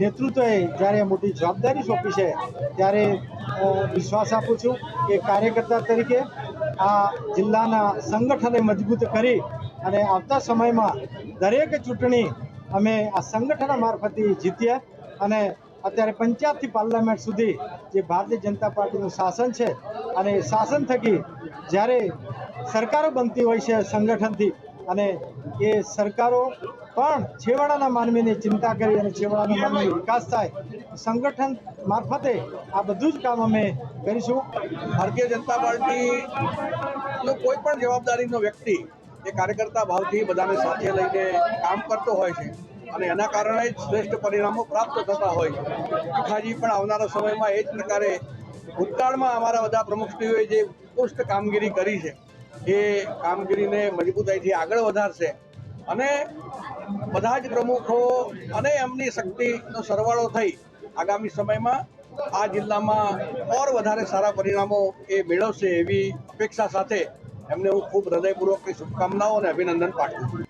નેતૃત્વએ જ્યારે મોટી જવાબદારી સોંપી છે, ત્યારે વિશ્વાસ આપું છું કે કાર્યકર્તા તરીકે આ જિલ્લાના સંગઠનને મજબૂત કરી અને આવતા સમયમાં દરેક ચૂંટણી અમે આ સંગઠન મારફતે જીત્યા અને અત્યારે પંચાયતથી પાર્લામેન્ટ સુધી જે ભારતીય જનતા પાર્ટીનું શાસન છે અને શાસન થકી જ્યારે સરકારો બનતી હોય છે સંગઠનથી અને એ સરકારો પણ છેવાડાના માનવીની ચિંતા કરી અને છેવાડાના માનવી વિકાસ થાય, સંગઠન મારફતે આ બધું જ કામ અમે કરીશું. ભારતીય જનતા પાર્ટીનો કોઈ પણ જવાબદારીનો વ્યક્તિ એ કાર્યકર્તા ભાવથી બધાને સાથે લઈને કામ કરતો હોય છે અને એના કારણે જ શ્રેષ્ઠ પરિણામો પ્રાપ્ત થતા હોય છે. ભીખાજી પણ આવનારા સમયમાં એ જ પ્રકારે ભૂતકાળમાં અમારા બધા પ્રમુખશ્રીઓએ જે ઉત્કૃષ્ટ કામગીરી કરી છે એ કામગીરીને મજબૂતાઈથી આગળ વધારશે. અને બધા જ પ્રમુખો અને એમની શક્તિનો સરવાળો થઈ આગામી સમયમાં આ જિલ્લામાં ઓર વધારે સારા પરિણામો એ મેળવશે એવી અપેક્ષા સાથે એમને હું ખૂબ હૃદયપૂર્વકની શુભકામનાઓ અને અભિનંદન પાઠવું છું.